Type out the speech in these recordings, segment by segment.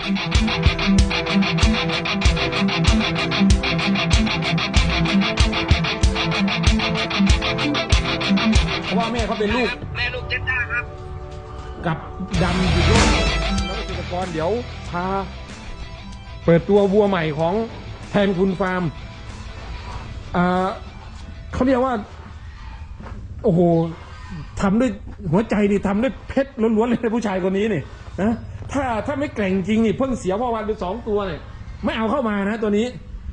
เพราะว่าแม่เขาเป็นลูก แม่ลูกเจนด้าครับ กับดำอยู่ด้วยแล้วก็เกษตรกรเดี๋ยวพา เปิดตัววัวใหม่ของแทนคุณฟาร์มอ่าเขาเรียกว่า โอ้โหทำด้วยหัวใจนี่ทำด้วยเพชรล้วนๆเลยนะผู้ชายคนนี้นี่นะ ถ้าถ้าไม่แกร่งจริงนี่เพิ่งเสียพ่อวันไปสองตัวเนี่ยไม่เอาเข้ามานะตัวนี้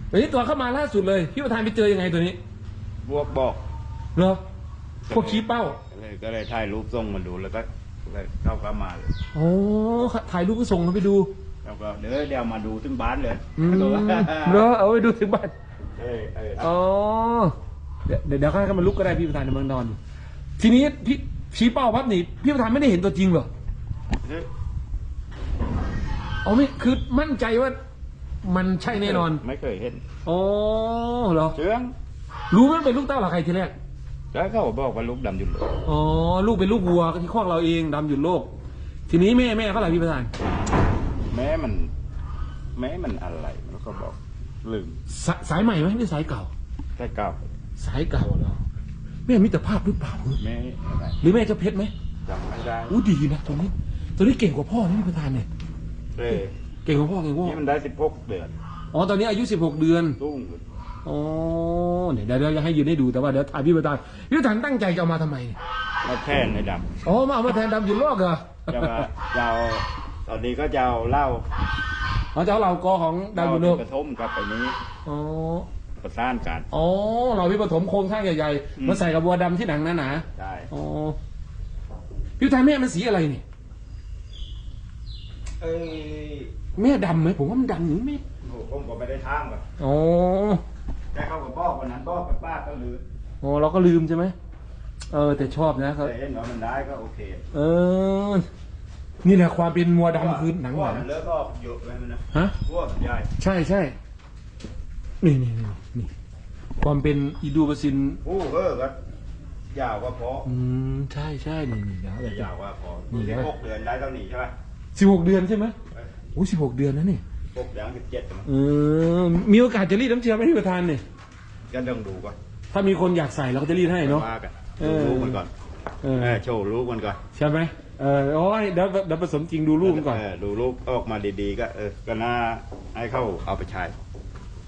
ตัวนี้ตัวเข้ามาล่าสุดเลยพี่ประธานไปเจอยังไงตัวนี้ บวกบอกเหรอพวกขี้เป้าเลยก็เลยถ่ายรูปส่งมาดูแล้วก็เลยเข้าก็มาเลยโอ้ถ่ายรูปก็ส่งเขาไปดูแล้วก็เดี๋ยวเดี๋ยวมาดูถึงบ้านเลยอืมดูว่าเหรอเอาไปดูถึงบ้านเออเอออ๋อเดี๋ยวเดี๋ยวเดี๋ยวข้าก็มาลุกก็ได้พี่ประธานในเมืองนอนอยู่ทีนี้พี่ชี้เป้าปั๊บนี่พี่ประธานไม่ได้เห็นตัวจริงเหรอเฮ้ย อ๋อไม่คือมั่นใจว่า มันใช่แน่นอนไม่เคยเห็นอ๋อเหรอ เชื้องรู้ไหมเป็นลูกเต้าเหรอใครทีแรก แล้วเขาบอกว่าลูกดำอยู่เลยอ๋อลูกเป็นลูกวัวที่คอกเราเองดำหยุดโลก ทีนี้แม่แม่เขาอะไรพี่ประธานแม้มัน แม้มันอะไรแล้วก็บอกลืมสายสายใหม่ไหมหรือสายเก่า แต่เก่าสายเก่าเหรอแม่มิตรภาพหรือเปล่า แม้อะไรหรือแม่เจะเพชรไหมจำไม่ได้อู้ดีนะตัวนี้ตัวนี้เก่งกว่าพ่อนะพี่ประธานเนี่ย เออเก่งกว่าพ่อเก่งกว่าพ่นี่อมันได้สิบหกเดือนอ๋อตอนนี้อายุ 16 เดือน ตุ้งอ๋อเดี๋ยวเดี๋ยวจะให้ยืนให้ดูแต่ว่าเดี๋ยวถ่ายพี่ประธานพี่ประธานตั้งใจจะเอามาทำไมเนี่ยแล้วแค่ในดอ๋อมาเอามาแทนดำหยุดโลกเหรอำจะมาจะเอาตอนนี้ก็จะเอาเหล้าอ๋อจะเอาเหล่ากอของดำหยุดโลกกระทมกับไปนี้อ๋อประสานกัน อ๋อเราพี่ปฐมโครงข้างใหญ่อืม ๆมาใส่กับบัวดำที่หนังหนาได้ๆอ๋อพี่ประธานแม่มันสีอะไรเนี่ย เอ้ยแม่ดำไหมผมว่ามันดำหรือไม่โหผมก็ไม่ได้ทางกับอ๋อแต่เขาก็บอกวันนั้นบอกกับป้าก็ลืมอ๋อเราก็ลืมใช่ไหมเออ แต่ชอบนะครับ แต่เห็นว่ามันได้ก็โอเคเออ นี่แหละความเป็นมัวดำคือหนังหพวกนามันเลิกก็เยอะไปมันนะฮะ พวกมันใหญ่ใช่ใช่นี่นี่นี่นี่ความเป็นอีดูบาซิน ผู้เฮ้อก็ยาวก็พออืม ใช่ใช่นี่นี่เดี๋ยวเดี๋ยวยาวก็พอนี่สิไงบหกเดือนได้เท่านี้ใช่ไหม สิบหกเดือนใช่ไหมโอ้สิบหกเดือนนะนี่หกเดือนสิบเจ็ดเออมีโอกาสจะรีดน้ำเชื้อไหมพี่ประธานเนี่ยก็ต้องดูก่อนถ้ามีคนอยากใส่เราก็จะรีดให้เนาะว่ากันเอดูอลูกมันก่อนเออเออโชว์ลูกมันก่อนใช่ไหมเออโอ้ยเดี๋ยวเดี๋ยวผสมจริงดูลูกมันก่อนเดูลูกออกมาดีๆก็เออก็น่าให้เข้าเอาไปใช้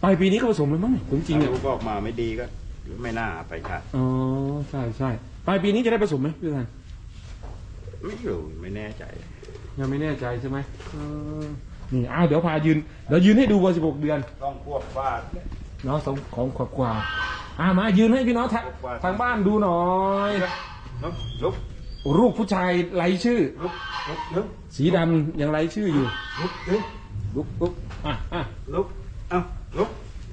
ปลายปีนี้ก็ผสมแล้วมั้งเนี่ยจริงๆถ้าเนี่ยลูกออกมาไม่ดีก็ ไม่น่าเอาไปใช้อ๋อใช่ใช่ปลายปีนี้จะได้ผสมไหมพี่ประธานไม่รู้ไม่แน่ใจ ยังไม่แน่ใจใช่ไหมเออนี่อ้าวเดี๋ยวพายืนเดี๋ยวยืนให้ดูวัวสิบหกเดือนต้องควบว่าเนาะสองของขวบกว่าอ่ามายืนให้พี่น้องทางทางบ้านดูหน่อยลุกลุกรูปผู้ชายไร้ชื่อ ลุกลุกลุกสีดำยังไร้ชื่ออยู่ ลุกลุกลุกลุกอะอะลุกเอ้าลุก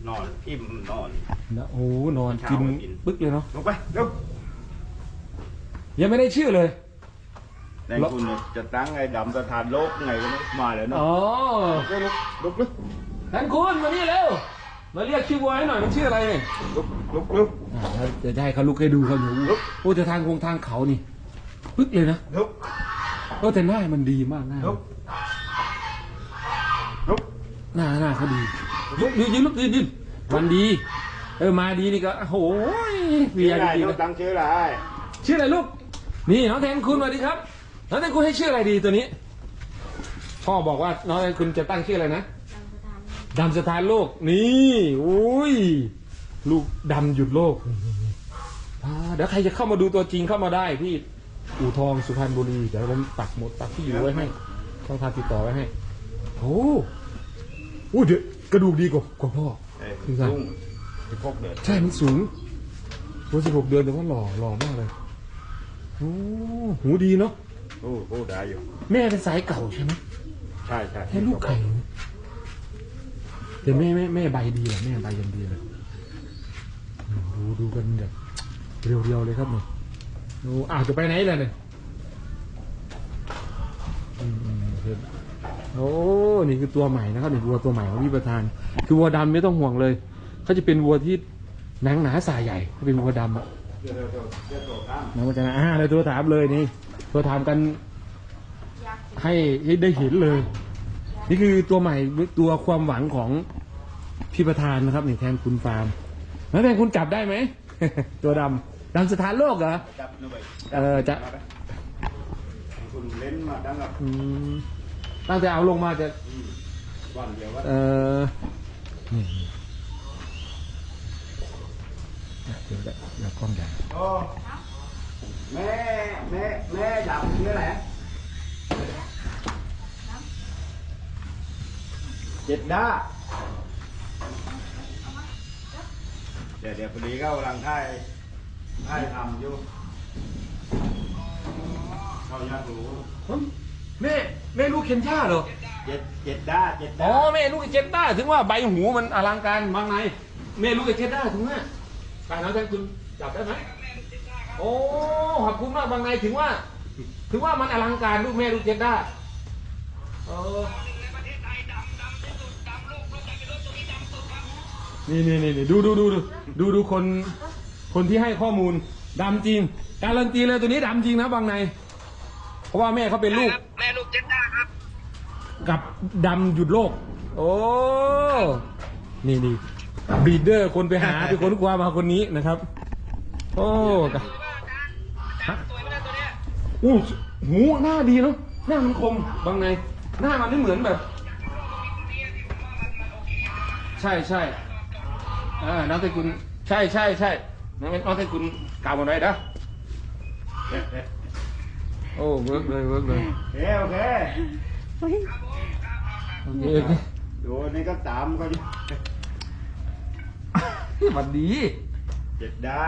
นอนอิ่มนอนนะโอ้โหนอนกินเช้ากินปึ๊กเลยเนาะลุกไปลุกยังไม่ได้ชื่อเลย ในคุณเนี่ยจะตั้งไงดำสถานโลกไงก็ไม่มาแล้วเนาะอ๋อลุกลุกลุกท่านคุณมานี่เร็วมาเรียกชื่อวัวให้หน่อยมันชื่ออะไรเนี่ยลุกลุกลุกอ่าจะได้เขาลุกให้ดูเขาอยู่ลุกโอ้แต่ทางคงทางเขานี่ปึ๊กเลยนะลุกโอ้แต่หน้ามันดีมากหน้าลุกลุกหน้าหน้าเขาดีลุกยืนยืนลุกยืนยืนมันดี เออมาดีนี่ก็โอ้โหเวีชื่ยออะไรดีลูกนะตั้งชื่ออะไรชื่ออะไรลูกนี่น้องแทนคุณสวัสดีครับ น้องแทนคุณให้ชื่ออะไรดีตัวนี้ พ่อบอกว่าน้องแทนคุณจะตั้งชื่ออะไรนะดำสถานโลก นี่อุ้ย ลูกดำหยุดโลกอ่าเดี๋ยวใครจะเข้ามาดูตัวจริงเข้ามาได้ที่อู่ทองสุพรรณบุรีเดี๋ยวผมปักหมดปักที่อยู่ไว้ให้ช่องทางติดต่อไว้ให้โอ้โหเดี๋ยวกระดูกดีกว่ากว่าพ่อ เอ้ยคือไง ลุงสิบหกเดือนใช่มันสูงตัวสิบหกเดือนแต่ว่าหล่อหล่อมากเลยโอ้หูดีเนาะ โอ้โหได้อยู่ แม่เป็นสายเก่าใช่ไหมใช่ใช่แค่ลูกไก่แต่แม่แม่แม่ใบดีเหรอแม่ใบยังดีเลยอืมดูดูกันแบบเรียวๆเลยครับเนี่ยโอ้อาจจะไปไหนล่ะเนี่ยอืมอืมเห็นโอ้นี่คือตัวใหม่นะครับนี่วัวตัวใหม่ของพี่ประธาน คือวัวดำไม่ต้องห่วงเลยเขาจะเป็นวัวที่หนังหนาสายใหญ่เขาเป็นวัวดำอะ เดี๋ยวเดี๋ยวเดี๋ยวเดี๋ยวโทรตามน้องวัฒนาอ่าเลยตัวถามเลยนี่ตัวถามกันให้ให้ได้เห็นเลย นี่คือตัวใหม่ตัวความหวังของพี่ประธานนะครับนี่แทนคุณฟาร์มแล้วแทนคุณจับได้ไหม ตัวดำดำสถานโลกเหรอ จับนู่นไปเออจะ มาไปคุณเล่นมาดังกับอืมตั้งแต่เอาลงมาจะ วันเดียวว่า เออนี่อะ เดี๋ยวได้เดี๋ยวกล้องใหญ่โอ้แม่แม่แม่ดับนี่แหละเจ็ดด้าเดี๋ยวเดี๋ยวพอดีก็กำลังท่ายท่ายทำอยู่เขาอยากรู้แม่แม่ลูกเคนย่าเหรอเจ็ดเจ็ดด้าเจ็ดอ๋อด้าแม่ลูกเจนด้าถึงว่าใบหูมันอลังการบางในแม่ลูกเจนด้าถึงว่า ไปแล้วท่านคุณจับได้ไหมโอ้ขอบคุณมากบางในถึงว่า ถึงว่ามันอลังการลูกแม่ลูกเจนด้าเออนี่นี่นี่นี่ดูดูดูดูดูดูคนคนที่ให้ข้อมูลดำจริง การันตีเลยตัวนี้ดำจริงนะบางใน เพราะว่าแม่เขาเป็นลูกครับแม่ลูกเจนด้าครับ กับดำหยุดโลก โอ้ นี่นี่ บรีดเดอร์คนไปหาเป็นคนคว้ามาคนนี้นะครับ โอ้กะฮะสวยไหมนะตัวเนี้ยอู้หูหน้าดีเนาะหน้ามันคมบางไงหน้ามันไม่เหมือนแบบ ใช่ใช่อ่าน้องเตกุลใช่ใช่ใช่น้องน้องเตกุลกล่าวมาไว้นะโอ้เวิร์กเลยเวิร์กเลยโอเคโอเคโอเคโอเคดูนี่ก็ตามก็ดิ หวัดดี เจ็ดด้า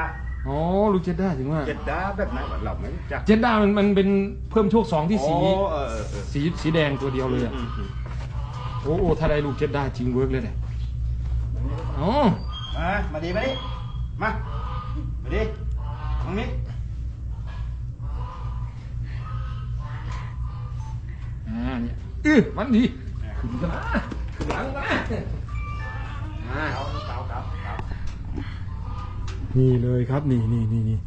อ๋อลูกเจดด้าถึงว่า เจ็ดด้าแบบไหนวะเราไม่รู้จักเจดด้ามันมันเป็นเพิ่มโชคสองที่สีโอ้เออเออเออสีสีแดงตัวเดียวเลยอะอืมอืมโอ้โอ้ถ้าได้ลูกเจดด้าจริงเวิร์กเลยเนี่ยอ๋อมามาดีมาดิมา มาดิตรงนี้อ่าเนี่ยอื้อมันดีขึ้นกันนะขึ้นหลังกันนะอ่าเอาเก่าเก่าเก่า นี่เลยครับนี่นี่นี่นี่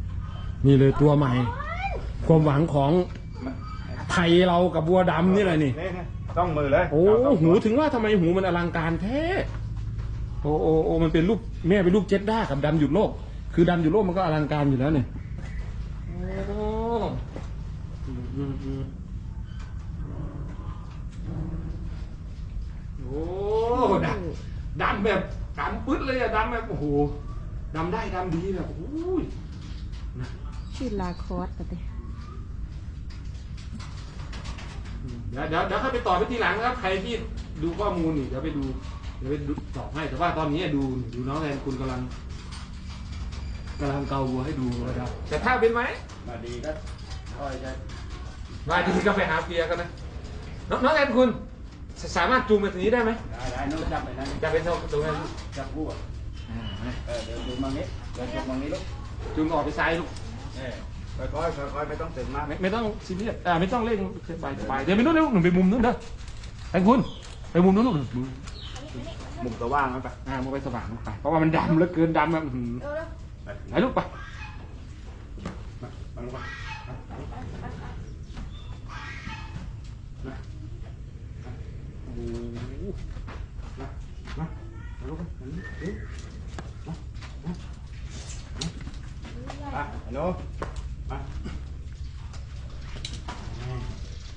นี่เลยตัวใหม่ ความหวังของมาไทยเรากับบัวดำนี่แหละนี่นี่ ต้องมือเลยโอ้เาต้องหูถึงว่าทำไมหูมันอลังการแท้ โอ้โอ้โอ้มันเป็นลูกแม่เป็นลูกเจ็ดด้ากับดำหยุดโลก คือดำหยุดโลกมันก็อลังการอยู่แล้วเนี่ยโอ้อืมอืมอืมโอ้ดำดำแบบดำปึ๊ดเลยอะดำแบบโอ้โห ดำได้ดำดีแบบโอ้ยชื่อลาคอสปะเต้เดี๋ยวเดี๋ยวเดี๋ยวค่อยไปต่อไปทีหลังนะครับ ใครที่ดูข้อมูลนี่เดี๋ยวไปดูเดี๋ยวไปดูตอบให้ แต่ว่าตอนนี้ดูดูน้องแทนคุณกำลังกำลังเกาวัวให้ดูนะครับแต่ถ้าเป็นไหมมาดีก็ค่อยจะมาดีก็ไปหาเฟียกันนะน้องน้องแทนคุณสสามารถจูงไปตรงนี้ได้ไหมได้ได้นู้นจับไปนั่นจะเป็นตรงนั้นจับกู้อะอ่ามา เออเดี๋ยวดูมังนี้เดี๋ยวดูมังนี้ลูกจูงออกไปซ้ายลูกเออค่อยๆค่อยๆไม่ต้องตื่นมากไม่ไม่ต้องซีเรียสอ่าไม่ต้องเร่งสบายสบายเดี๋ยวไปนู่นนะลูกหนูไปมุมนู้นเด้อแทนคุณไปมุมนู้นลูกมุมตัวว่างไหมปะอ่ามุมไปสว่างลูกไปเพราะว่ามันดำเหลือเกินดำแบบอื้อหือไปไหนลูกไปมามาลงมามาโอ้โหมามามาลงมามานี่เอ๊ะมามา มาอะฮัลโหลมา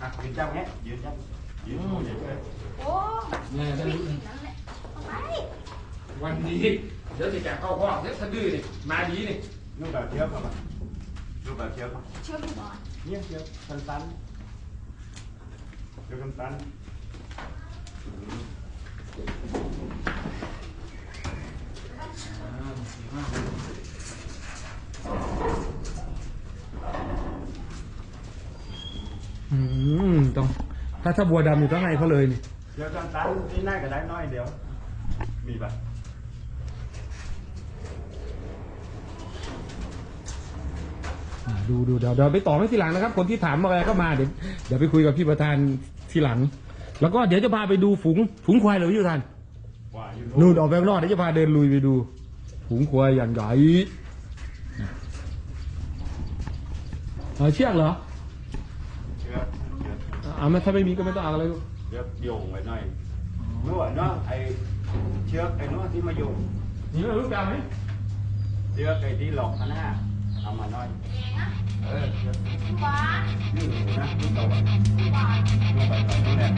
อะยืนจับเงี้ยยืนจับยืนโอ้ยเลยโอ้เนี่ยได้ลูกนั่นแหละไป วันนี้เดี๋ยวจะแกะเข้าข้อเดี๋ยวสะดือนี่มาดีนี่ ลูกแบบเทียบเข้ามาลูกแบบเทียบเข้า เชื่อพี่บอล เนี่ยเทียบสั้นๆเทียบสั้นๆ อืมต้อง ถ้าถ้าบัวดำอยู่ต้องให้เขาเลยนี่เดี๋ยวสั้นๆนี่น่าจะได้น้อยเดียว มีปะอ่าดูดูเดี๋ยวเดี๋ยวไปต่อไม่ทีหลังนะครับ คนที่ถามอะไรก็มาเดี๋ยวเดี๋ยวไปคุยกับพี่ประธานทีหลัง แล้วก็เดี๋ยวจะพาไปดูฝูงฝูงควายเหรือพี่ประธานว่าอยู่นู่นออกไปข้างนอกเดี๋ยวจะพาเดินลุยไปดู ฝูงควายอย่างใหญ่เอาเชือกเหรอ เชื่อเชื่ออ่าไม่ถ้าไม่มีก็ไม่ต้องเอาอะไรลูกเชือกโยงไว้หน่อยนวดเนาะไอ้เชือกไอ้นวดที่มาโยงนี่เราลูกดาวไหมเชือกไอ้ที่หลอกข้างหน้าเอามาหน่อยเออเชือกนี่หนูนะนี่ตัวนี่ไปไปนี่แหละ